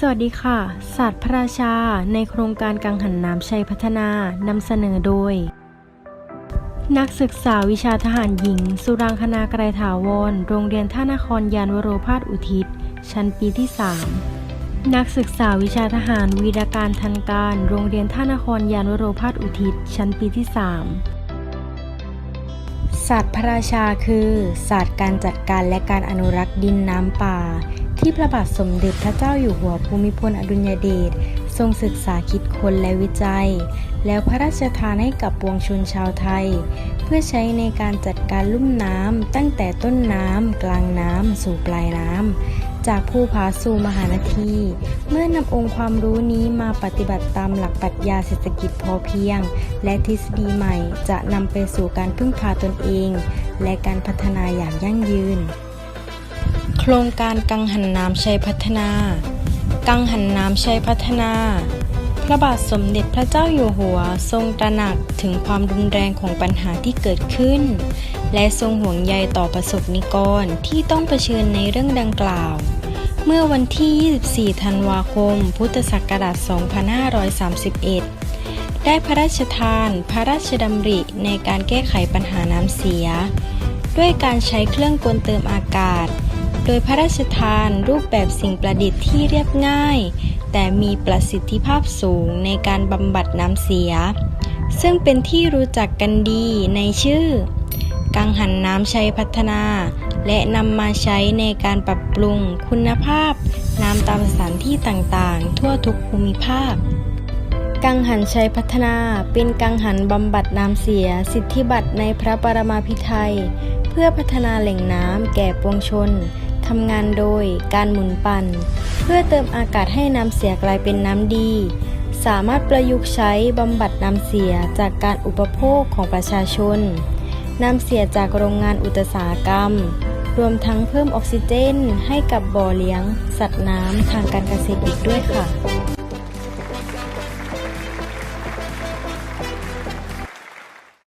สวัสดีค่ะ ศาสตร์พระราชา ในโครงการกังหันน้ำชัยพัฒนานำเสนอโดย นักศึกษาวิชาทหารหญิง สุรางคณาไกรถาวร โรงเรียนท่านครยานวโรพาสอุทิศ ชั้นปีที่ 3 นักศึกษาวิชาทหารวีรการทันการ โรงเรียนท่านครยานวโรพาสอุทิศ ชั้นปีที่ 3 ศาสตร์พระราชาคือ ศาสตร์การจัดการและการอนุรักษ์ดินน้ำป่า ที่พระบาทสมเด็จพระเจ้าอยู่หัวภูมิพลอดุลยเดชทรงศึกษาคิดค้นและวิจัย แล้วพระราชทานให้กับปวงชนชาวไทย เพื่อใช้ในการจัดการลุ่มน้ำตั้งแต่ต้นน้ำ กลางน้ำ สู่ปลายน้ำ จากภูผาสู่มหานาที เมื่อนำองค์ความรู้นี้มาปฏิบัติตามหลักปรัชญาเศรษฐกิจพอเพียง และทฤษฎีใหม่จะนำไปสู่การพึ่งพาตนเอง และการพัฒนาอย่างยั่งยืน ครงการกังหันน้ำชัยพัฒนา กังหันน้ำชัยพัฒนา พระบาทสมเด็จพระเจ้าอยู่หัวทรงตระหนักถึงความรุนแรงของปัญหาที่เกิดขึ้น และทรงห่วงใยต่อประสบนิกรที่ต้องเผชิญในเรื่องดังกล่าว เมื่อวันที่ 24 ธันวาคม พุทธศักราช 2531 ได้พระราชทานพระราชดำริในการแก้ไขปัญหาน้ำเสีย ด้วยการใช้เครื่องกลเติมอากาศ โดยพระราชทานรูปแบบสิ่งประดิษฐ์ที่เรียบง่าย แต่มีประสิทธิภาพสูงในการบำบัดน้ำเสีย ซึ่งเป็นที่รู้จักกันดีในชื่อ กังหันน้ำชัยพัฒนา และนำมาใช้ในการปรับปรุงคุณภาพ น้ำตามสถานที่ต่างๆ ทั่วทุกภูมิภาค กังหันชัยพัฒนาเป็นกังหันบำบัดน้ำเสีย สิทธิบัตรในพระปรมาภิไธยเพื่อพัฒนาแหล่งน้ำแก่ปวงชน ทำงานโดยการหมุนปั่น เพื่อเติมอากาศให้น้ำเสียกลายเป็นน้ำดี สามารถประยุกต์ใช้บำบัดน้ำเสียจากการอุปโภคของประชาชน น้ำเสียจากโรงงานอุตสาหกรรม รวมทั้งเพิ่มออกซิเจนให้กับบ่อเลี้ยง สัตว์น้ำทางการเกษตรอีกด้วยค่ะ